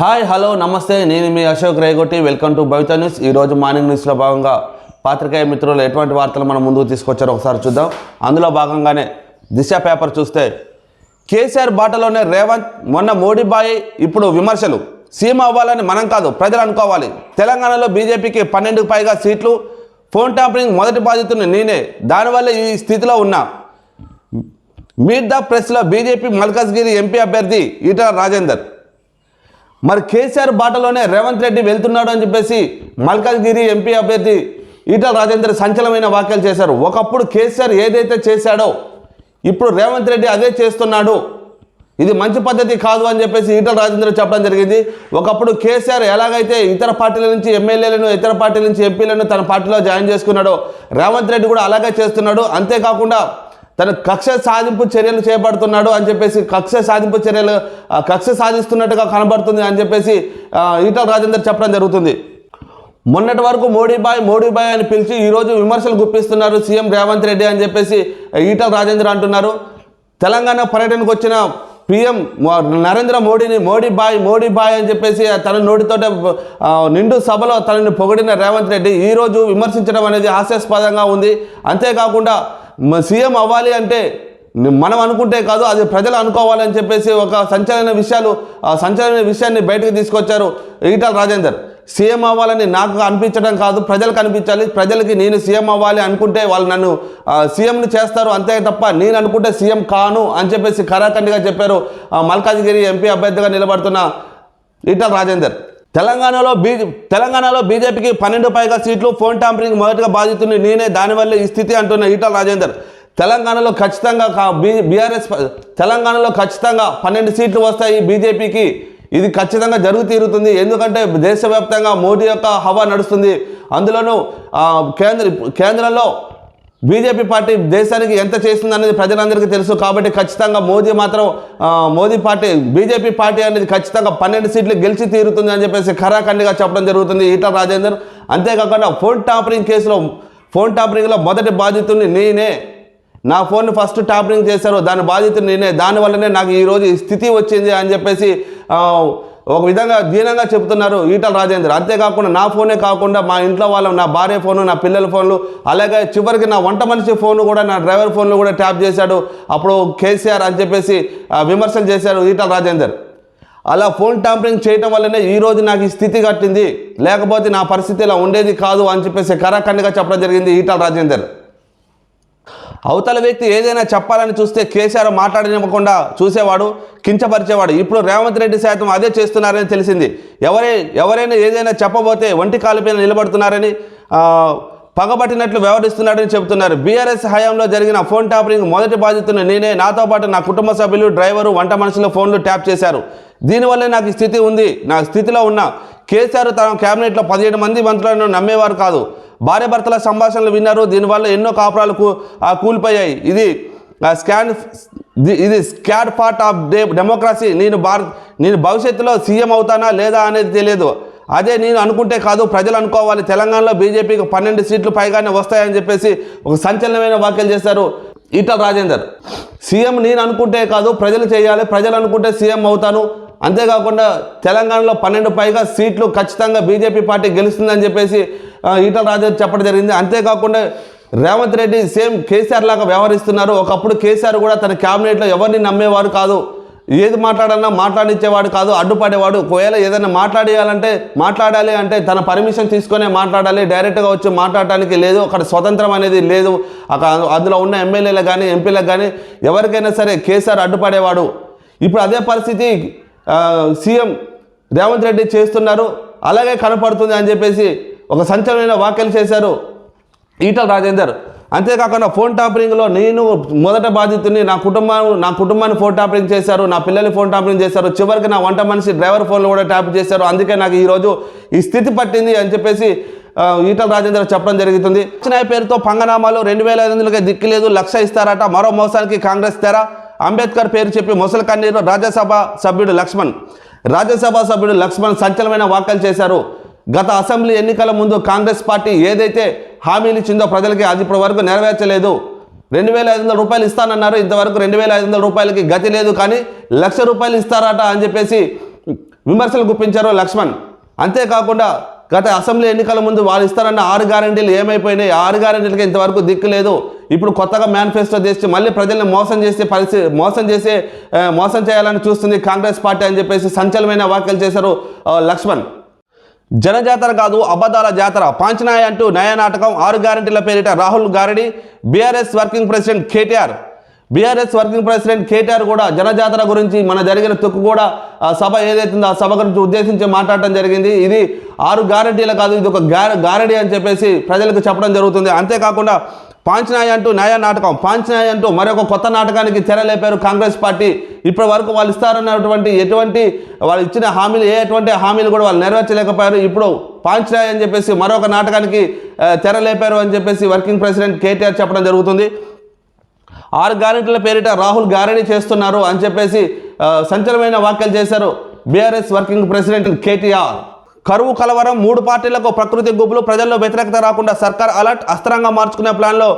Hi hello నమస్తే. నేను మీ Ashok Regotti. Welcome to Bhavitha news. ఈరోజు మార్నింగ్ న్యూస్లో భాగంగా పాత్రికేయ మిత్రులు ఎటువంటి వార్తలు మనం ముందుకు తీసుకొచ్చారో ఒకసారి చూద్దాం. అందులో భాగంగానే దిశ పేపర్ చూస్తే కేసీఆర్ బాటలోనే రేవంత్ మొన్న మోడీబాయి ఇప్పుడు విమర్శలు. సీమ అవ్వాలని మనం కాదు ప్రజలు అనుకోవాలి. తెలంగాణలో బీజేపీకి పన్నెండుకు పైగా సీట్లు ఫోన్ ట్యాంపరింగ్ మొదటి బాధితుని నేనే. దానివల్ల ఈ స్థితిలో ఉన్నా. మీట్ ద ప్రెస్లో బీజేపీ మల్కాజ్గిరి ఎంపీ అభ్యర్థి ఈటల రాజేందర్. మరి కేసీఆర్ బాటలోనే రేవంత్ రెడ్డి వెళ్తున్నాడు అని చెప్పేసి మల్కాజ్గిరి ఎంపీ అభ్యర్థి ఈటల రాజేందర్ సంచలనమైన వ్యాఖ్యలు చేశారు. ఒకప్పుడు కేసీఆర్ ఏదైతే చేశాడో ఇప్పుడు రేవంత్ రెడ్డి అదే చేస్తున్నాడు. ఇది మంచి పద్ధతి కాదు అని చెప్పేసి ఈటల రాజేంద్ర చెప్పడం జరిగింది. ఒకప్పుడు కేసీఆర్ ఎలాగైతే ఇతర పార్టీల నుంచి ఎమ్మెల్యేలను ఇతర పార్టీల నుంచి ఎంపీలను తన పార్టీలో జాయిన్ చేసుకున్నాడో రేవంత్ రెడ్డి కూడా అలాగే చేస్తున్నాడు. అంతేకాకుండా తన కక్ష సాధింపు చర్యలు చేపడుతున్నాడు అని చెప్పేసి కక్ష సాధింపు చర్యలు కక్ష సాధిస్తున్నట్టుగా కనబడుతుంది అని చెప్పేసి ఈటల రాజేందర్ చెప్పడం జరుగుతుంది. మొన్నటి వరకు మోడీబాయ్ మోడీబాయ్ అని పిలిచి ఈరోజు విమర్శలు గుప్పిస్తున్నారు సీఎం రేవంత్ రెడ్డి అని చెప్పేసి ఈటల రాజేందర్ అంటున్నారు. తెలంగాణ పర్యటనకు వచ్చిన పిఎం నరేంద్ర మోడీని మోడీ బాయ్ మోడీ బాయ్ అని చెప్పేసి తన నోటితోటే నిండు సభలో తనని పొగిడిన రేవంత్ రెడ్డి ఈరోజు విమర్శించడం అనేది హాస్యాస్పదంగా ఉంది. అంతేకాకుండా సీఎం అవ్వాలి అంటే మనం అనుకుంటే కాదు అది ప్రజలు అనుకోవాలని చెప్పేసి ఒక సంచలన విషయాలు ఆ సంచలన విషయాన్ని బయటకు తీసుకొచ్చారు ఈటల రాజేందర్. సీఎం అవ్వాలని నాకు అనిపించడం కాదు ప్రజలకు అనిపించాలి. ప్రజలకి నేను సీఎం అవ్వాలి అనుకుంటే వాళ్ళు నన్ను సీఎంని చేస్తారు అంతే తప్ప నేను అనుకుంటే సీఎం కాను అని చెప్పేసి ఖరాఖండిగా చెప్పారు మల్కాజ్గిరి ఎంపీ అభ్యర్థిగా నిలబడుతున్న ఈటల రాజేందర్. తెలంగాణలో బీజే తెలంగాణలో బీజేపీకి పన్నెండు పైగా సీట్లు ఫోన్ ట్యాంపరింగ్ మొదటగా బాధితుంది నేనే దానివల్ల ఈ స్థితి అంటున్న ఈటల రాజేందర్. తెలంగాణలో ఖచ్చితంగా బీ బీఆర్ఎస్ తెలంగాణలో ఖచ్చితంగా పన్నెండు సీట్లు వస్తాయి బీజేపీకి. ఇది ఖచ్చితంగా జరుగు తీరుతుంది. ఎందుకంటే దేశవ్యాప్తంగా మోడీ యొక్క హవా నడుస్తుంది. అందులోనూ కేంద్ర కేంద్రంలో బీజేపీ పార్టీ దేశానికి ఎంత చేస్తుంది అనేది ప్రజలందరికీ తెలుసు కాబట్టి ఖచ్చితంగా మోదీ మాత్రం మోదీ పార్టీ బీజేపీ పార్టీ అనేది ఖచ్చితంగా పన్నెండు సీట్లు గెలిచి తీరుతుంది అని చెప్పేసి ఖరాఖండిగా చెప్పడం జరుగుతుంది ఈటల రాజేందర్. అంతేకాకుండా ఫోన్ టాపరింగ్ కేసులో ఫోన్ టాపరింగ్లో మొదటి బాధితుడిని నేనే. నా ఫోన్ ఫస్ట్ టాపరింగ్ చేశారు దాని బాధితుడు నేనే. దానివల్లనే నాకు ఈరోజు ఈ స్థితి వచ్చింది అని చెప్పేసి ఒక విధంగా దీనంగా చెప్తున్నారు ఈటల రాజేందర్. అంతేకాకుండా నా ఫోనే కాకుండా మా ఇంట్లో వాళ్ళ నా భార్య ఫోను నా పిల్లల ఫోన్లు అలాగే చివరికి నా వంట మనిషి ఫోన్ కూడా నా డ్రైవర్ ఫోన్లు కూడా ట్యాప్ చేశాడు. అప్పుడు కేసీఆర్ అని చెప్పేసి విమర్శలు చేశారు ఈటల రాజేందర్. అలా ఫోన్ ట్యాంపరింగ్ చేయటం వల్లనే ఈ రోజు నాకు ఈ స్థితి కట్టింది. లేకపోతే నా పరిస్థితి ఇలా ఉండేది కాదు అని చెప్పేసి కరాఖండిగా చెప్పడం జరిగింది ఈటల రాజేందర్. అవతల వ్యక్తి ఏదైనా చెప్పాలని చూస్తే కేసీఆర్ మాట్లాడనివ్వకుండా చూసేవాడు కించపరిచేవాడు. ఇప్పుడు రేవంత్ రెడ్డి సైతం అదే చేస్తున్నారని తెలిసింది. ఎవరే ఎవరైనా ఏదైనా చెప్పబోతే ఒంటి కాలుపైన నిలబడుతున్నారని పగబట్టినట్లు వ్యవహరిస్తున్నాడని చెబుతున్నారు. బీఆర్ఎస్ హయాంలో జరిగిన ఫోన్ ట్యాపరింగ్ మొదటి బాధితుని నేనే నాతో పాటు నా కుటుంబ సభ్యులు డ్రైవరు వంట మనుషుల ఫోన్లు ట్యాప్ చేశారు. దీనివల్లే నాకు స్థితి ఉంది. నా స్థితిలో ఉన్న కేసీఆర్ తన క్యాబినెట్లో పదిహేడు మంది మంత్రులను నమ్మేవారు కాదు. భార్య భర్తల సంభాషణలు విన్నారు. దీనివల్ల ఎన్నో కాపురాలు కూ- కూలిపోయాయి. ఇది స్కాన్ ఇది scam part of the democracy. నేను భారత్ నేను భవిష్యత్తులో సీఎం అవుతానా లేదా అనేది తెలియదు. అదే నేను అనుకుంటే కాదు ప్రజలు అనుకోవాలి. తెలంగాణలో బీజేపీకి పన్నెండు సీట్లు పైగానే వస్తాయని చెప్పేసి ఒక సంచలనమైన వ్యాఖ్యలు చేశారు ఈటల రాజేందర్. సీఎం నేను అనుకుంటే కాదు ప్రజలు చేయాలి. ప్రజలు అనుకుంటే సీఎం అవుతాను. అంతేకాకుండా తెలంగాణలో పన్నెండు పైగా సీట్లు ఖచ్చితంగా బీజేపీ పార్టీ గెలుస్తుందని చెప్పేసి ఈటల రాజేందర్ చెప్పడం జరిగింది. అంతేకాకుండా రేవంత్ రెడ్డి సేమ్ కేసీఆర్ లాగా వ్యవహరిస్తున్నారు. ఒకప్పుడు కేసీఆర్ కూడా తన క్యాబినెట్లో ఎవరిని నమ్మేవారు కాదు. ఏది మాట్లాడన్నా మాట్లాడించేవాడు కాదు. అడ్డుపడేవాడు. ఒకవేళ ఏదైనా మాట్లాడేయాలంటే మాట్లాడాలి అంటే తన పర్మిషన్ తీసుకునే మాట్లాడాలి. డైరెక్ట్గా వచ్చి మాట్లాడటానికి లేదు. అక్కడ స్వతంత్రం అనేది లేదు. అక్కడ అందులో ఉన్న ఎమ్మెల్యేలకు కానీ ఎంపీలకు కానీ ఎవరికైనా సరే కేసీఆర్ అడ్డుపడేవాడు. ఇప్పుడు అదే పరిస్థితి సీఎం రేవంత్ రెడ్డి చేస్తున్నారు అలాగే కనపడుతుంది అని చెప్పేసి ఒక సంచలనమైన వ్యాఖ్యలు చేశారు ఈటల రాజేందర్. అంతేకాకుండా ఫోన్ టాపరింగ్లో నేను మొదట బాధితుని నా కుటుంబం నా కుటుంబాన్ని ఫోన్ టాపరింగ్ చేశారు నా పిల్లల్ని ఫోన్ టాపరింగ్ చేశారు చివరికి నా వంట మనిషి డ్రైవర్ ఫోన్లు కూడా ట్యాప్ చేశారు అందుకే నాకు ఈరోజు ఈ స్థితి పట్టింది అని చెప్పేసి ఈటల రాజేందర్ చెప్పడం జరుగుతుంది. వచ్చిన పేరుతో పంగనామాలు రెండు వేల ఐదు వందలకి దిక్కులేదు లక్ష ఇస్తారట మరో మోసానికి కాంగ్రెస్ తెర. అంబేద్కర్ పేరు చెప్పి ముసలి కన్నీరు రాజ్యసభ సభ్యుడు లక్ష్మణ్. రాజ్యసభ సభ్యుడు లక్ష్మణ్ సంచలనమైన వ్యాఖ్యలు చేశారు. గత అసెంబ్లీ ఎన్నికల ముందు కాంగ్రెస్ పార్టీ ఏదైతే హామీలు ఇచ్చిందో ప్రజలకి అది ఇప్పటి వరకు నెరవేర్చలేదు. రెండు వేల ఐదు వందల రూపాయలు ఇస్తానన్నారు. ఇంతవరకు రెండు వేల ఐదు వందల రూపాయలకి గతి లేదు కానీ లక్ష రూపాయలు ఇస్తారట అని చెప్పేసి విమర్శలు గుప్పించారు లక్ష్మణ్. అంతేకాకుండా గత అసెంబ్లీ ఎన్నికల ముందు వాళ్ళు ఇస్తారన్న ఆరు గ్యారంటీలు ఏమైపోయినాయి? ఆరు గ్యారంటీలకి ఇంతవరకు దిక్కు లేదు. ఇప్పుడు కొత్తగా మేనిఫెస్టో చేసి మళ్ళీ ప్రజల్ని మోసం చేసే పరిస్థితి మోసం చేసే మోసం చేయాలని చూస్తుంది కాంగ్రెస్ పార్టీ అని చెప్పేసి సంచలనమైన వ్యాఖ్యలు చేశారు లక్ష్మణ్. జనజాతర కాదు అబద్ధాల జాతర. పాంచనాయ అంటూ న్యాయ నాటకం ఆరు గ్యారంటీల పేరిట రాహుల్ గారడి BRS working president KTR BRS working president KTR కూడా జనజాతర గురించి మన జరిగిన తుక్కు కూడా ఆ సభ ఏదైతుందో ఆ సభ గురించి ఉద్దేశించి మాట్లాడటం జరిగింది. ఇది ఆరు గ్యారంటీల కాదు ఇది ఒక గ్యారంటీ అని చెప్పేసి ప్రజలకు చెప్పడం జరుగుతుంది. అంతేకాకుండా పాంచనాయ అంటూ న్యాయ నాటకం పాంచనాయ అంటూ మరొక కొత్త నాటకానికి తెరలేపారు కాంగ్రెస్ పార్టీ. ఇప్పటి వరకు వాళ్ళు ఇస్తారన్నటువంటి ఎటువంటి వాళ్ళు ఇచ్చిన హామీలు ఏ ఎటువంటి హామీలు కూడా వాళ్ళు నెరవేర్చలేకపోయారు. ఇప్పుడు పాంచనాయ అని చెప్పేసి మరొక నాటకానికి తెరలేపారు అని చెప్పేసి వర్కింగ్ ప్రెసిడెంట్ కేటీఆర్ చెప్పడం జరుగుతుంది. ఆరు గ్యారెంటీల పేరిట రాహుల్ గ్యారెంటీ చేస్తున్నారు అని చెప్పేసి సంచలనమైన వ్యాఖ్యలు చేశారు బీఆర్ఎస్ వర్కింగ్ ప్రెసిడెంట్ కేటీఆర్. కరువు కలవరం మూడు పార్టీలకు ప్రకృతి గుబ్బులు ప్రజల్లో వ్యతిరేకత రాకుండా సర్కార్ అలర్ట్ అస్త్రంగా మార్చుకునే ప్లాన్లో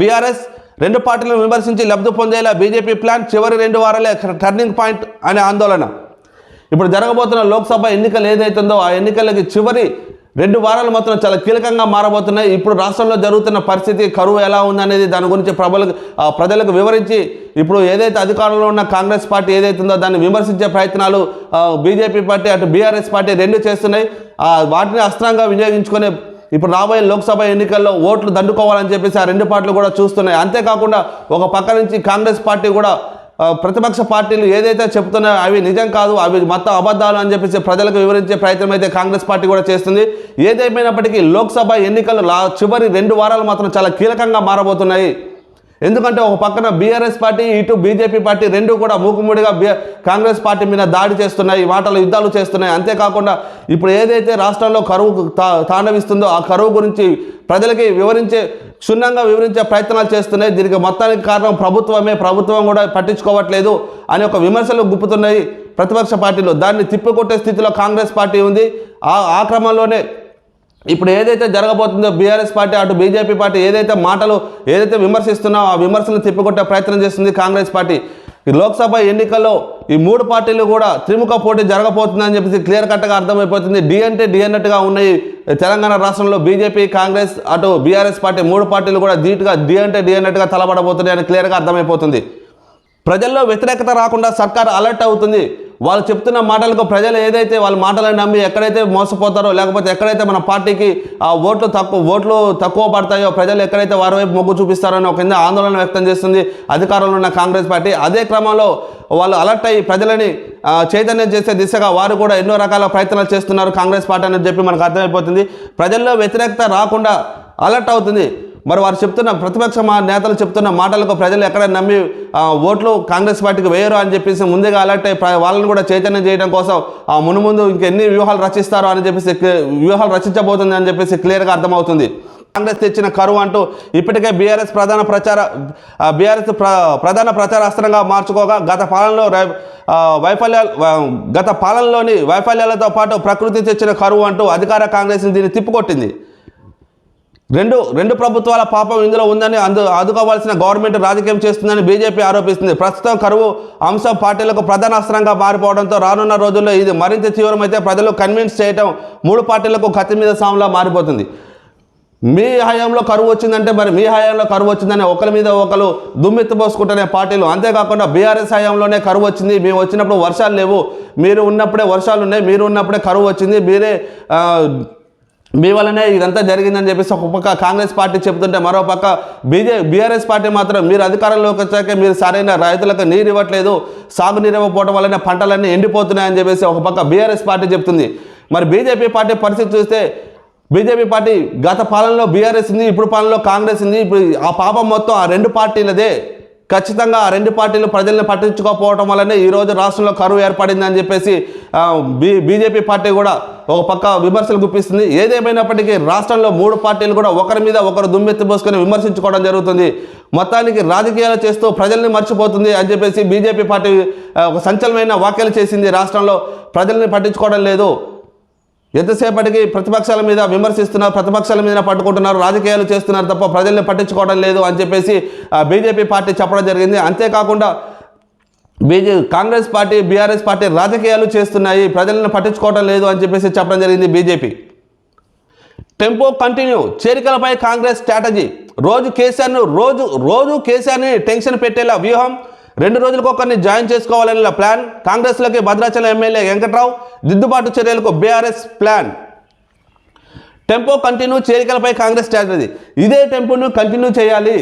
బీఆర్ఎస్ రెండు పార్టీలను విమర్శించి లబ్ధి పొందేలా బీజేపీ ప్లాన్ చివరి రెండు వారాలే టర్నింగ్ పాయింట్ అనే ఆందోళన. ఇప్పుడు జరగబోతున్న లోక్సభ ఎన్నికలు ఏదైతుందో ఆ ఎన్నికలకి చివరి రెండు వారాలు మాత్రం చాలా కీలకంగా మారబోతున్నాయి. ఇప్పుడు రాష్ట్రంలో జరుగుతున్న పరిస్థితి కరువు ఎలా ఉందనేది దాని గురించి ప్రబలకు ప్రజలకు వివరించి ఇప్పుడు ఏదైతే అధికారంలో ఉన్న కాంగ్రెస్ పార్టీ ఏదైతుందో దాన్ని విమర్శించే ప్రయత్నాలు బీజేపీ పార్టీ అటు బీఆర్ఎస్ పార్టీ రెండు చేస్తున్నాయి. వాటిని అస్త్రంగా వినియోగించుకునే ఇప్పుడు రాబోయే లోక్సభ ఎన్నికల్లో ఓట్లు దండుకోవాలని చెప్పేసి ఆ రెండు పార్టీలు కూడా చూస్తున్నాయి. అంతేకాకుండా ఒక పక్క నుంచి కాంగ్రెస్ పార్టీ కూడా ప్రతిపక్ష పార్టీలు ఏదైతే చెప్తున్నాయో అవి నిజం కాదు అవి మొత్తం అబద్ధాలు అని చెప్పేసి ప్రజలకు వివరించే ప్రయత్నం అయితే కాంగ్రెస్ పార్టీ కూడా చేస్తుంది. ఏదేమైనప్పటికీ లోక్సభ ఎన్నికలు చివరి రెండు వారాలు మాత్రం చాలా కీలకంగా మారబోతున్నాయి. ఎందుకంటే ఒక పక్కన బీఆర్ఎస్ పార్టీ ఇటు బీజేపీ పార్టీ రెండు కూడా మూకుముడిగా కాంగ్రెస్ పార్టీ మీద దాడి చేస్తున్నాయి మాటలు యుద్ధాలు చేస్తున్నాయి. అంతేకాకుండా ఇప్పుడు ఏదైతే రాష్ట్రంలో కరువు తా తాండవిస్తుందో ఆ కరువు గురించి ప్రజలకి వివరించే క్షుణ్ణంగా వివరించే ప్రయత్నాలు చేస్తున్నాయి. దీనికి మొత్తానికి కారణం ప్రభుత్వమే. ప్రభుత్వం కూడా పట్టించుకోవట్లేదు అనే ఒక విమర్శలు గుప్పుతున్నాయి ప్రతిపక్ష పార్టీలు. దాన్ని తిప్పికొట్టే స్థితిలో కాంగ్రెస్ పార్టీ ఉంది. ఆ ఆ క్రమంలోనే ఇప్పుడు ఏదైతే జరగబోతుందో బీఆర్ఎస్ పార్టీ అటు బీజేపీ పార్టీ ఏదైతే మాటలు ఏదైతే విమర్శిస్తున్నామో ఆ విమర్శలను తిప్పికొట్టే ప్రయత్నం చేస్తుంది కాంగ్రెస్ పార్టీ. ఈ లోక్సభ ఎన్నికల్లో ఈ మూడు పార్టీలు కూడా త్రిముఖ పోటీ జరగబోతుందని చెప్పేసి క్లియర్ కట్గా అర్థమైపోతుంది. డి అంటే డి అన్నట్టుగా ఉన్నాయి తెలంగాణ రాష్ట్రంలో బీజేపీ కాంగ్రెస్ అటు బీఆర్ఎస్ పార్టీ మూడు పార్టీలు కూడా ధీటుగా డి అంటే డి అన్నట్టుగా తలబడబోతున్నాయి అని క్లియర్గా అర్థమైపోతుంది. ప్రజల్లో వ్యతిరేకత రాకుండా సర్కార్ అలర్ట్ అవుతుంది. వాళ్ళు చెప్తున్న మాటలకు ప్రజలు ఏదైతే వాళ్ళ మాటలను నమ్మి ఎక్కడైతే మోసపోతారో లేకపోతే ఎక్కడైతే మన పార్టీకి ఆ ఓట్లు తక్కువ ఓట్లు తక్కువ పడతాయో ప్రజలు ఎక్కడైతే వారి వైపు మొగ్గు చూపిస్తారో ఒక కింద ఆందోళన వ్యక్తం చేస్తుంది అధికారంలో ఉన్న కాంగ్రెస్ పార్టీ. అదే క్రమంలో వాళ్ళు అలర్ట్ అయ్యి ప్రజలని చైతన్యం చేసే దిశగా వారు కూడా ఎన్నో రకాల ప్రయత్నాలు చేస్తున్నారు కాంగ్రెస్ పార్టీ అని చెప్పి మనకు అర్థమైపోతుంది. ప్రజల్లో వ్యతిరేకత రాకుండా అలర్ట్ అవుతుంది. మరి వారు చెప్తున్న ప్రతిపక్ష మా నేతలు చెప్తున్న మాటలకు ప్రజలు ఎక్కడ నమ్మి ఓట్లు కాంగ్రెస్ పార్టీకి వేయరు అని చెప్పేసి ముందుగా అలర్ట్ అయ్యి వాళ్ళని కూడా చైతన్యం చేయడం కోసం ఆ మునుముందు ఇంకెన్ని వ్యూహాలు రచిస్తారో అని చెప్పేసి వ్యూహాలు రచించబోతుంది అని చెప్పేసి క్లియర్గా అర్థమవుతుంది. కాంగ్రెస్ తెచ్చిన కరువు అంటూ ఇప్పటికే బీఆర్ఎస్ ప్రధాన ప్రచార బీఆర్ఎస్ ప్ర ప్రధాన ప్రచారాస్త్రంగా మార్చుకోగా గత పాలనలో రై- వైఫల్యాలు గత పాలనలోని వైఫల్యాలతో పాటు ప్రకృతి తెచ్చిన కరువు అంటూ అధికార కాంగ్రెస్ దీన్ని తిప్పుకొట్టింది. రెండు రెండు ప్రభుత్వాల పాపం ఇందులో ఉందని అందు ఆదుకోవాల్సిన గవర్నమెంట్ రాజకీయం చేస్తుందని బీజేపీ ఆరోపిస్తుంది. ప్రస్తుతం కరువు అంశం పార్టీలకు ప్రధాన అస్త్రంగా మారిపోవడంతో రానున్న రోజుల్లో ఇది మరింత తీవ్రమైతే ప్రజలు కన్విన్స్ చేయడం మూడు పార్టీలకు కత్తి మీద సాములా మారిపోతుంది. మీ హయాంలో కరువు వచ్చిందంటే మరి మీ హయాంలో కరువు వచ్చిందని ఒకరి మీద ఒకరు దుమ్మెత్తిపోసుకుంటున్న పార్టీలు. అంతేకాకుండా బీఆర్ఎస్ హయాంలోనే కరువు వచ్చింది. మేము వచ్చినప్పుడు వర్షాలు లేవు. మీరు ఉన్నప్పుడే వర్షాలు ఉన్నాయి. మీరు ఉన్నప్పుడే కరువు వచ్చింది. మీరే మీ వల్లనే ఇదంతా జరిగిందని చెప్పేసి ఒక పక్క కాంగ్రెస్ పార్టీ చెబుతుంటే మరో పక్క బీజే బీఆర్ఎస్ పార్టీ మాత్రం మీరు అధికారంలోకి వచ్చాక మీరు సరైన రైతులకు నీరు ఇవ్వట్లేదు సాగునీరు ఇవ్వకపోవడం వల్లనే పంటలన్నీ ఎండిపోతున్నాయని చెప్పేసి ఒక పక్క బీఆర్ఎస్ పార్టీ చెప్తుంది మరి బీజేపీ పార్టీ పరిస్థితి చూస్తే బీజేపీ పార్టీ గత పాలనలో బీఆర్ఎస్ ఉంది ఇప్పుడు పాలనలో కాంగ్రెస్ ఉంది ఇప్పుడు ఆ పాపం మొత్తం ఆ రెండు పార్టీలదే. ఖచ్చితంగా ఆ రెండు పార్టీలు ప్రజల్ని పట్టించుకోకపోవడం వల్లనే ఈరోజు రాష్ట్రంలో కరువు ఏర్పడింది అని చెప్పేసి బీ బీజేపీ పార్టీ కూడా ఒక పక్క విమర్శలు గుప్పిస్తుంది. ఏదేమైనప్పటికీ రాష్ట్రంలో మూడు పార్టీలు కూడా ఒకరి మీద ఒకరు దుమ్మెత్తి పోసుకొని విమర్శించుకోవడం జరుగుతుంది. మొత్తానికి రాజకీయాలు చేస్తూ ప్రజల్ని మర్చిపోతుంది అని చెప్పేసి బీజేపీ పార్టీ ఒక సంచలనమైన వ్యాఖ్యలు చేసింది రాష్ట్రంలో. ప్రజల్ని పట్టించుకోవడం లేదు. ఎంతసేపటికి ప్రతిపక్షాల మీద విమర్శిస్తున్నారు ప్రతిపక్షాల మీద పట్టుకుంటున్నారు రాజకీయాలు చేస్తున్నారు తప్ప ప్రజల్ని పట్టించుకోవడం లేదు అని చెప్పేసి బీజేపీ పార్టీ చెప్పడం జరిగింది. అంతేకాకుండా బీజే కాంగ్రెస్ పార్టీ బీఆర్ఎస్ పార్టీ రాజకీయాలు చేస్తున్నాయి ప్రజలను పట్టించుకోవడం లేదు అని చెప్పేసి చెప్పడం జరిగింది BJP. Tempo continue. చేరికలపై Congress strategy. రోజు కేసీఆర్ను రోజు రోజు కేసీఆర్ని టెన్షన్ పెట్టేలా వ్యూహం. రెండు రోజులకు ఒకరిని జాయిన్ చేసుకోవాలనే ప్లాన్. కాంగ్రెస్లోకి భద్రాచలం ఎమ్మెల్యే వెంకట్రావు దిద్దుబాటు చర్యలకు BRS plan. Tempo continue. చేరికలపై Congress strategy. ఇదే టెంపోను కంటిన్యూ చేయాలి.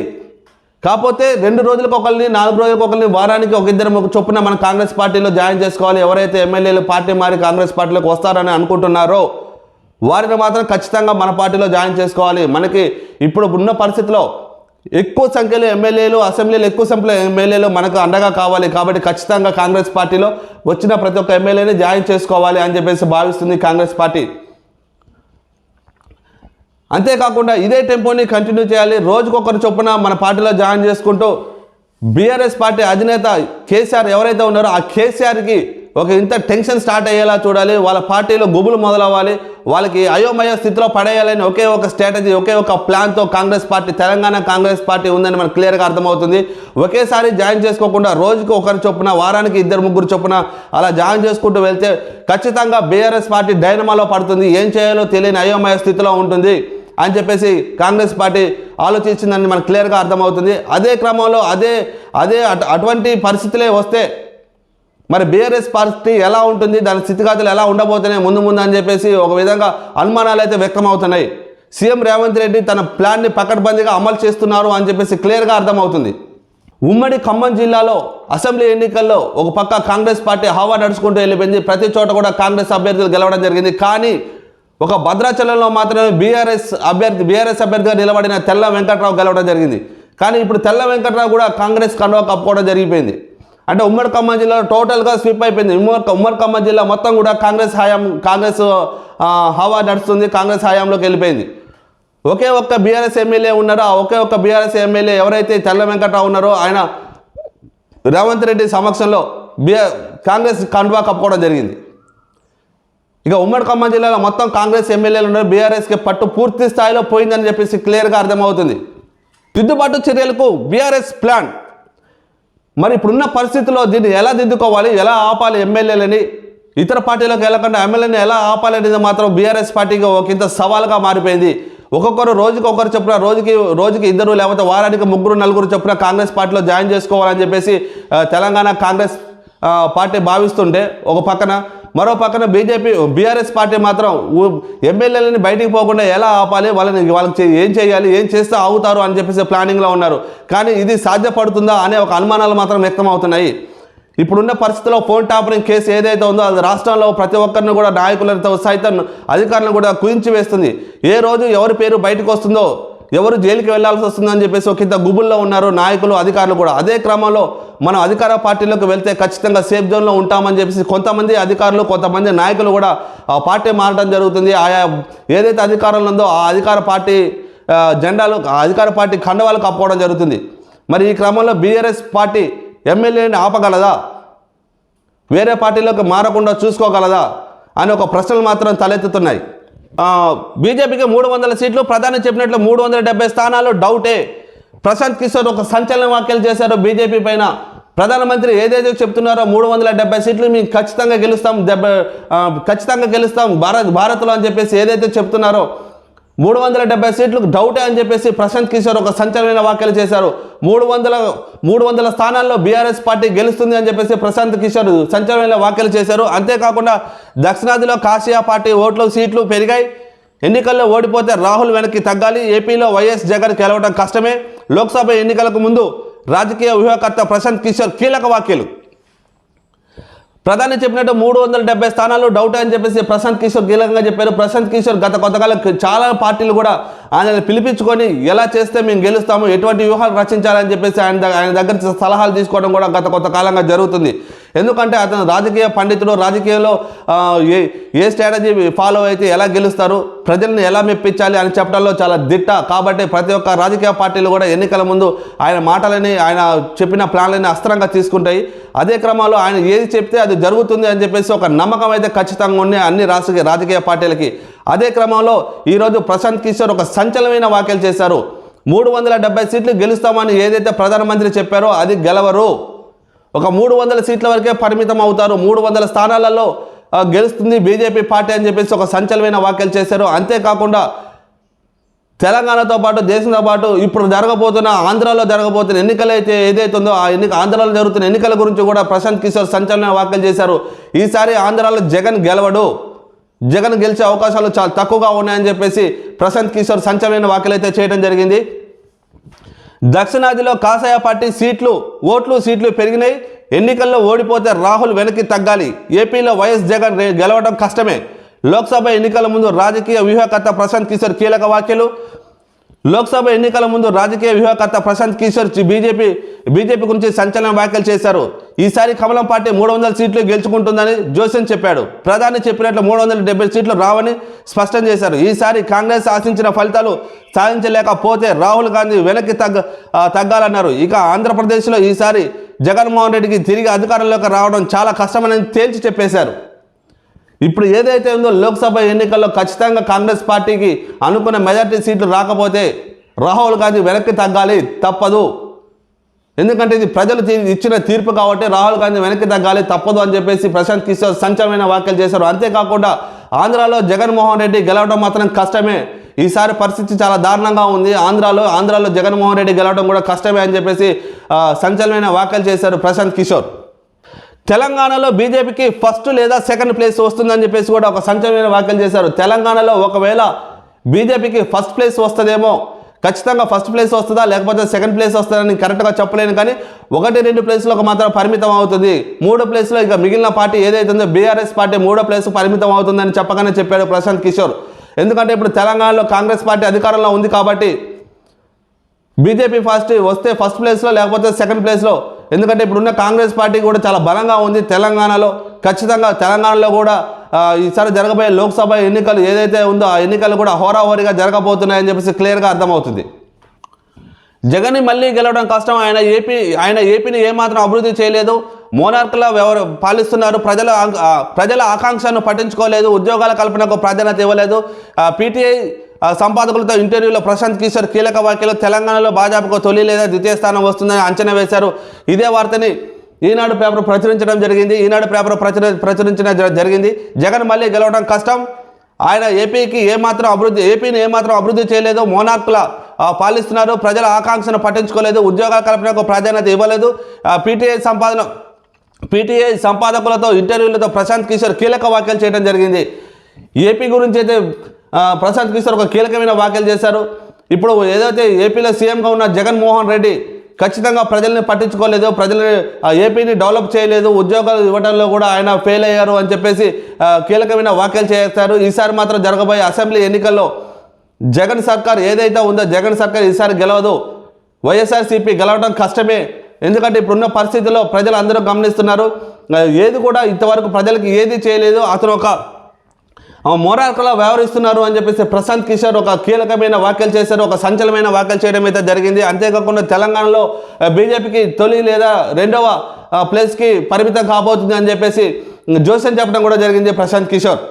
కాకపోతే రెండు రోజులకు ఒకరిని నాలుగు రోజులకు ఒకరిని వారానికి ఒక ఇద్దరు ఒక చొప్పున మన కాంగ్రెస్ పార్టీలో జాయిన్ చేసుకోవాలి. ఎవరైతే ఎమ్మెల్యేలు పార్టీ మారి కాంగ్రెస్ పార్టీలోకి వస్తారని అనుకుంటున్నారో వారిని మాత్రం ఖచ్చితంగా మన పార్టీలో జాయిన్ చేసుకోవాలి. మనకి ఇప్పుడు ఉన్న పరిస్థితిలో ఎక్కువ సంఖ్యలో ఎమ్మెల్యేలు అసెంబ్లీలో ఎక్కువ సంఖ్యలో ఎమ్మెల్యేలు మనకు అండగా కావాలి. కాబట్టి ఖచ్చితంగా కాంగ్రెస్ పార్టీలో వచ్చిన ప్రతి ఒక్క ఎమ్మెల్యేని జాయిన్ చేసుకోవాలి అని చెప్పేసి భావిస్తుంది కాంగ్రెస్ పార్టీ. అంతేకాకుండా ఇదే టెంపోని కంటిన్యూ చేయాలి. రోజుకొకరు చొప్పున మన పార్టీలో జాయిన్ చేసుకుంటూ బీఆర్ఎస్ పార్టీ అధినేత కేసీఆర్ ఎవరైతే ఉన్నారో ఆ కేసీఆర్కి ఒక ఇంత టెన్షన్ స్టార్ట్ అయ్యేలా చూడాలి. వాళ్ళ పార్టీలో గుబులు మొదలవ్వాలి. వాళ్ళకి అయోమయ స్థితిలో పడేయాలని ఒకే ఒక స్ట్రాటజీ ఒకే ఒక ప్లాన్తో కాంగ్రెస్ పార్టీ తెలంగాణ కాంగ్రెస్ పార్టీ ఉందని మనకు క్లియర్గా అర్థమవుతుంది. ఒకేసారి జాయిన్ చేసుకోకుండా రోజుకి ఒకరి చొప్పున వారానికి ఇద్దరు ముగ్గురు చొప్పున అలా జాయిన్ చేసుకుంటూ వెళ్తే ఖచ్చితంగా బీఆర్ఎస్ పార్టీ డైనమాలో పడుతుంది. ఏం చేయాలో తెలియని అయోమయ స్థితిలో ఉంటుంది. అని చెప్పేసి కాంగ్రెస్ పార్టీ ఆలోచించిందని మనకు క్లియర్గా అర్థమవుతుంది. అదే క్రమంలో అదే అదే అటు అటువంటి పరిస్థితులే వస్తే మరి బీఆర్ఎస్ పార్టీ ఎలా ఉంటుంది? దాని స్థితిగతులు ఎలా ఉండబోతున్నాయి ముందు ముందు అని చెప్పేసి ఒక విధంగా అనుమానాలు అయితే వ్యక్తమవుతున్నాయి. సీఎం రేవంత్ రెడ్డి తన ప్లాన్ని పకడ్బందీగా అమలు చేస్తున్నారు అని చెప్పేసి క్లియర్గా అర్థమవుతుంది. ఉమ్మడి ఖమ్మం జిల్లాలో అసెంబ్లీ ఎన్నికల్లో ఒక పక్క కాంగ్రెస్ పార్టీ హవా నడుచుకుంటూ వెళ్ళిపోయింది. ప్రతి చోట కూడా కాంగ్రెస్ అభ్యర్థులు గెలవడం జరిగింది. కానీ ఒక భద్రాచలంలో మాత్రమే బీఆర్ఎస్ అభ్యర్థి బీఆర్ఎస్ అభ్యర్థిగా నిలబడిన తెల్ల వెంకట్రావు గెలవడం జరిగింది. కానీ ఇప్పుడు తెల్ల వెంకట్రావు కూడా కాంగ్రెస్ కండువా కప్పుకోవడం జరిగిపోయింది. అంటే ఉమ్మడి ఖమ్మం జిల్లాలో టోటల్గా స్విప్ అయిపోయింది. ఉమ్మడి ఉమ్మడి ఖమ్మం జిల్లా మొత్తం కూడా కాంగ్రెస్ హయాం కాంగ్రెస్ హవా నడుస్తుంది కాంగ్రెస్ హయాంలోకి వెళ్ళిపోయింది. ఒకే ఒక్క బీఆర్ఎస్ ఎమ్మెల్యే ఉన్నారో? ఆ ఒకే ఒక్క బీఆర్ఎస్ ఎమ్మెల్యే ఎవరైతే తెల్ల వెంకట్రావు ఉన్నారో ఆయన రేవంత్ రెడ్డి సమక్షంలో బీఆర్ కాంగ్రెస్ కండువా కప్పుకోవడం జరిగింది. ఇక ఉమ్మడి ఖమ్మం జిల్లాలో మొత్తం కాంగ్రెస్ ఎమ్మెల్యేలు ఉన్నారు. బీఆర్ఎస్కి పట్టు పూర్తి స్థాయిలో పోయిందని చెప్పేసి క్లియర్గా అర్థమవుతుంది. దిద్దుబాటు చర్యలకు బీఆర్ఎస్ ప్లాన్. మరి ఇప్పుడున్న పరిస్థితుల్లో దీన్ని ఎలా దిద్దుకోవాలి? ఎలా ఆపాలి ఎమ్మెల్యేలని? ఇతర పార్టీలకు వెళ్ళకుండా ఎమ్మెల్యేని ఎలా ఆపాలి అనేది మాత్రం బీఆర్ఎస్ పార్టీకి ఒక ఇంత సవాల్గా మారిపోయింది. ఒక్కొక్కరు రోజుకి ఒకరు చొప్పున రోజుకి రోజుకి ఇద్దరు లేకపోతే వారానికి ముగ్గురు నలుగురు చొప్పున కాంగ్రెస్ పార్టీలో జాయిన్ చేసుకోవాలని చెప్పేసి తెలంగాణ కాంగ్రెస్ పార్టీ భావిస్తుంటే ఒక పక్కన మరో పక్కన బీజేపీ బీఆర్ఎస్ పార్టీ మాత్రం ఎమ్మెల్యేలని బయటికి పోకుండా ఎలా ఆపాలి? వాళ్ళని వాళ్ళకి ఏం చేయాలి? ఏం చేస్తే ఆగుతారు? అని చెప్పేసి ప్లానింగ్లో ఉన్నారు. కానీ ఇది సాధ్యపడుతుందా అనే ఒక అనుమానాలు మాత్రం వ్యక్తం అవుతున్నాయి. ఇప్పుడున్న పరిస్థితిలో ఫోన్ టాపరింగ్ కేసు ఏదైతే ఉందో అది రాష్ట్రంలో ప్రతి ఒక్కరిని కూడా నాయకులతో సైతం అధికారులను కూడా కుదించి వేస్తుంది. ఏ రోజు ఎవరి పేరు బయటకు వస్తుందో ఎవరు జైలుకి వెళ్ళాల్సి వస్తుందని చెప్పేసి ఒక ఇంత గుబుల్లో ఉన్నారు నాయకులు అధికారులు కూడా. అదే క్రమంలో మనం అధికార పార్టీలోకి వెళ్తే ఖచ్చితంగా సేఫ్ జోన్లో ఉంటామని చెప్పేసి కొంతమంది అధికారులు కొంతమంది నాయకులు కూడా ఆ పార్టీ మారడం జరుగుతుంది. ఆయా ఏదైతే అధికారంలో ఉందో ఆ అధికార పార్టీ జెండాలు అధికార పార్టీ ఖండవాలు కప్పుకోవడం జరుగుతుంది. మరి ఈ క్రమంలో బీఆర్ఎస్ పార్టీ ఎమ్మెల్యేని ఆపగలదా? వేరే పార్టీలోకి మారకుండా చూసుకోగలదా? అని ఒక ప్రశ్నలు మాత్రం తలెత్తుతున్నాయి. బీజేపీకి మూడు వందల సీట్లు ప్రధాని చెప్పినట్లు మూడు వందల డెబ్బై స్థానాలు. డౌటే. ప్రశాంత్ కిషోర్ ఒక సంచలన వ్యాఖ్యలు చేశారు బీజేపీ పైన. ప్రధానమంత్రి ఏదైతే చెప్తున్నారో మూడు వందల డెబ్బై సీట్లు మేము ఖచ్చితంగా గెలుస్తాం డెబ్బై ఖచ్చితంగా గెలుస్తాం భారత్ భారత్లో అని చెప్పేసి ఏదైతే చెప్తున్నారో మూడు వందల డెబ్బై సీట్లకు డౌటే అని చెప్పేసి ప్రశాంత్ కిషోర్ ఒక సంచలన వ్యాఖ్యలు చేశారు. మూడు వందల మూడు వందల స్థానాల్లో బీఆర్ఎస్ పార్టీ గెలుస్తుంది అని చెప్పేసి ప్రశాంత్ కిషోర్ సంచలన వ్యాఖ్యలు చేశారు. అంతేకాకుండా దక్షిణాదిలో కాసియా పార్టీ ఓట్లు సీట్లు పెరిగాయి. ఎన్నికల్లో ఓడిపోతే రాహుల్ వెనక్కి తగ్గాలి. ఏపీలో వైఎస్ జగన్ గెలవడం కష్టమే. లోక్సభ ఎన్నికలకు ముందు రాజకీయ వ్యూహకర్త ప్రశాంత్ కిషోర్ కీలక వ్యాఖ్యలు. ప్రధాని చెప్పినట్టు మూడు వందల డెబ్బై స్థానాలు డౌట్ అని చెప్పేసి ప్రశాంత్ కిషోర్ కీలకంగా చెప్పారు. ప్రశాంత్ కిషోర్ గత కొంతకాలం చాలా పార్టీలు కూడా ఆయనని పిలిపించుకొని ఎలా చేస్తే మేము గెలుస్తాము ఎటువంటి వ్యూహాలు రచించాలని చెప్పేసి ఆయన ఆయన దగ్గర సలహాలు తీసుకోవడం కూడా గత కొంతకాలంగా జరుగుతుంది. ఎందుకంటే అతను రాజకీయ పండితుడు రాజకీయంలో ఏ ఏ స్ట్రాటజీ ఫాలో అయితే ఎలా గెలుస్తారు ప్రజల్ని ఎలా మెప్పించాలి అని చెప్పడంలో చాలా దిట్ట. కాబట్టి ప్రతి ఒక్క రాజకీయ పార్టీలు కూడా ఎన్నికల ముందు ఆయన మాటలని ఆయన చెప్పిన ప్లాన్లని అస్త్రంగా తీసుకుంటాయి. అదే క్రమంలో ఆయన ఏది చెప్తే అది జరుగుతుంది అని చెప్పేసి ఒక నమ్మకం అయితే ఖచ్చితంగా ఉన్నాయి అన్ని రాష్ట్ర రాజకీయ పార్టీలకి. అదే క్రమంలో ఈరోజు ప్రశాంత్ కిషోర్ ఒక సంచలనమైన వ్యాఖ్యలు చేశారు. మూడు వందల డెబ్బై సీట్లు గెలుస్తామని ఏదైతే ప్రధానమంత్రి చెప్పారో అది గెలవరు. ఒక మూడు వందల సీట్ల వరకే పరిమితం అవుతారు. మూడు వందల స్థానాలలో గెలుస్తుంది బీజేపీ పార్టీ అని చెప్పేసి ఒక సంచలమైన వ్యాఖ్యలు చేశారు. అంతేకాకుండా తెలంగాణతో పాటు దేశంతో పాటు ఇప్పుడు జరగబోతున్న ఆంధ్రాలో జరగబోతున్న ఎన్నికలు అయితే ఏదైతుందో ఆ ఎన్నిక ఆంధ్రాలో జరుగుతున్న ఎన్నికల గురించి కూడా ప్రశాంత్ కిషోర్ సంచలన వ్యాఖ్యలు చేశారు. ఈసారి ఆంధ్రాలో జగన్ గెలవడు. జగన్ గెలిచే అవకాశాలు చాలా తక్కువగా ఉన్నాయని చెప్పేసి ప్రశాంత్ కిషోర్ సంచలన వ్యాఖ్యలు అయితే చేయడం జరిగింది. దక్షిణాదిలో కాసాయ పార్టీ సీట్లు ఓట్లు సీట్లు పెరిగినాయి. ఎన్నికల్లో ఓడిపోతే రాహుల్ వెనక్కి తగ్గాలి. ఏపీలో వైఎస్ జగన్ గెలవడం కష్టమే. లోక్సభ ఎన్నికల ముందు రాజకీయ వ్యూహకర్త ప్రశాంత్ కిషోర్ కీలక వ్యాఖ్యలు. లోక్సభ ఎన్నికల ముందు రాజకీయ వ్యూహకర్త ప్రశాంత్ కిషోర్ బీజేపీ బీజేపీ గురించి సంచలన వ్యాఖ్యలు చేశారు. ఈసారి కమలం పార్టీ మూడు వందల సీట్లు గెలుచుకుంటుందని జోసెన్ చెప్పాడు. ప్రధాని చెప్పినట్లు మూడు వందల డెబ్బై సీట్లు రావని స్పష్టం చేశారు. ఈసారి కాంగ్రెస్ ఆశించిన ఫలితాలు సాధించలేకపోతే రాహుల్ గాంధీ వెనక్కి తగ్గ తగ్గాలన్నారు. ఇక ఆంధ్రప్రదేశ్లో ఈసారి జగన్మోహన్ రెడ్డికి తిరిగి అధికారంలోకి రావడం చాలా కష్టమని తేల్చి చెప్పేశారు. ఇప్పుడు ఏదైతే ఉందో లోక్సభ ఎన్నికల్లో ఖచ్చితంగా కాంగ్రెస్ పార్టీకి అనుకున్న మెజార్టీ సీట్లు రాకపోతే రాహుల్ గాంధీ వెనక్కి తగ్గాలి తప్పదు. ఎందుకంటే ఇది ప్రజలు ఇచ్చిన తీర్పు కాబట్టి రాహుల్ గాంధీ వెనక్కి తగ్గాలి తప్పదు అని చెప్పేసి ప్రశాంత్ కిషోర్ సంచలమైన వ్యాఖ్యలు చేశారు. అంతేకాకుండా ఆంధ్రాలో జగన్మోహన్ రెడ్డి గెలవడం మాత్రం కష్టమే. ఈసారి పరిస్థితి చాలా దారుణంగా ఉంది. ఆంధ్రాలో ఆంధ్రాలో జగన్మోహన్ రెడ్డి గెలవడం కూడా కష్టమే అని చెప్పేసి సంచలమైన సంచలనమైన వ్యాఖ్యలు చేశారు ప్రశాంత్ కిషోర్. తెలంగాణలో బీజేపీకి ఫస్ట్ లేదా సెకండ్ ప్లేస్ వస్తుందని చెప్పేసి కూడా ఒక సంచలనమైన వ్యాఖ్యలు చేశారు. తెలంగాణలో ఒకవేళ బీజేపీకి ఫస్ట్ ప్లేస్ వస్తుందేమో ఖచ్చితంగా ఫస్ట్ ప్లేస్ వస్తుందా లేకపోతే సెకండ్ ప్లేస్ వస్తుందని కరెక్ట్గా చెప్పలేను కానీ ఒకటి రెండు ప్లేస్లకు మాత్రం పరిమితం అవుతుంది. మూడో ప్లేస్లో ఇక మిగిలిన పార్టీ ఏదైతుందో బీఆర్ఎస్ పార్టీ మూడో ప్లేస్ పరిమితం అవుతుందని చెప్పగానే చెప్పాడు ప్రశాంత్ కిషోర్. ఎందుకంటే ఇప్పుడు తెలంగాణలో కాంగ్రెస్ పార్టీ అధికారంలో ఉంది కాబట్టి బీజేపీ ఫస్ట్ వస్తే ఫస్ట్ ప్లేస్లో లేకపోతే సెకండ్ ప్లేస్లో ఎందుకంటే ఇప్పుడున్న కాంగ్రెస్ పార్టీ కూడా చాలా బలంగా ఉంది. తెలంగాణలో ఖచ్చితంగా తెలంగాణలో కూడా ఈసారి జరగబోయే లోక్సభ ఎన్నికలు ఏదైతే ఉందో ఆ ఎన్నికలు కూడా హోరాహోరీగా జరగబోతున్నాయని చెప్పేసి క్లియర్గా అర్థమవుతుంది. జగన్ మళ్ళీ గెలవడం కష్టం. ఆయన ఏపీ ఆయన ఏపీని ఏమాత్రం అభివృద్ధి చేయలేదు. మోనార్కులా ఎవరు పాలిస్తున్నారు. ప్రజల ప్రజల ఆకాంక్షను పట్టించుకోలేదు. ఉద్యోగాల కల్పనకు ప్రాధాన్యత ఇవ్వలేదు. పీటీఐ సంపాదకులతో ఇంటర్వ్యూలో ప్రశాంత్ కిషోర్ కీలక వ్యాఖ్యలు తెలంగాణలో భాజపాకు తొలి లేదా ద్వితీయ స్థానం వస్తుందని అంచనా వేశారు. ఇదే వార్తని ఈనాడు పేపర్ ప్రచురించడం జరిగింది. ఈనాడు పేపర్ ప్రచుర ప్రచురించడం జరిగింది. జగన్ మళ్ళీ గెలవడం కష్టం. ఆయన ఏపీకి ఏమాత్రం అభివృద్ధి ఏపీని ఏమాత్రం అభివృద్ధి చేయలేదు మోనార్కుల పాలిస్తున్నారు. ప్రజల ఆకాంక్షను పట్టించుకోలేదు. ఉద్యోగాల కల్పనకు ప్రాధాన్యత ఇవ్వలేదు. పీటీఐ సంపాదన పీటీఐ సంపాదకులతో ఇంటర్వ్యూలతో ప్రశాంత్ కిషోర్ కీలక వ్యాఖ్యలు చేయడం జరిగింది. ఏపీ గురించి అయితే ప్రశాంత్ కిషోర్ ఒక కీలకమైన వ్యాఖ్యలు చేశారు. ఇప్పుడు ఏదైతే ఏపీలో సీఎంగా ఉన్న జగన్మోహన్ రెడ్డి ఖచ్చితంగా ప్రజల్ని పట్టించుకోలేదు ప్రజల్ని ఏపీని డెవలప్ చేయలేదు ఉద్యోగాలు ఇవ్వడంలో కూడా ఆయన ఫెయిల్ అయ్యారు అని చెప్పేసి కీలకమైన వ్యాఖ్యలు చేస్తారు ఈసారి మాత్రం జరగబోయే అసెంబ్లీ ఎన్నికల్లో జగన్ సర్కార్ ఏదైతే ఉందో జగన్ సర్కార్ ఈసారి గెలవదు. వైఎస్ఆర్సీపీ గెలవడం కష్టమే. ఎందుకంటే ఇప్పుడున్న పరిస్థితుల్లో ప్రజలు అందరూ గమనిస్తున్నారు ఏది కూడా ఇంతవరకు ప్రజలకు ఏది చేయలేదు. అతను ఒక మోరార్కలా వ్యవహరిస్తున్నారు అని చెప్పేసి ప్రశాంత్ కిషోర్ ఒక కీలకమైన వ్యాఖ్యలు చేశారు ఒక సంచలమైన వ్యాఖ్యలు చేయడం అయితే జరిగింది. అంతేకాకుండా తెలంగాణలో బీజేపీకి తొలి లేదా రెండవ ప్లేస్కి పరిమితం కాబోతుంది అని చెప్పేసి జోస్యం చెప్పడం కూడా జరిగింది ప్రశాంత్ కిషోర్.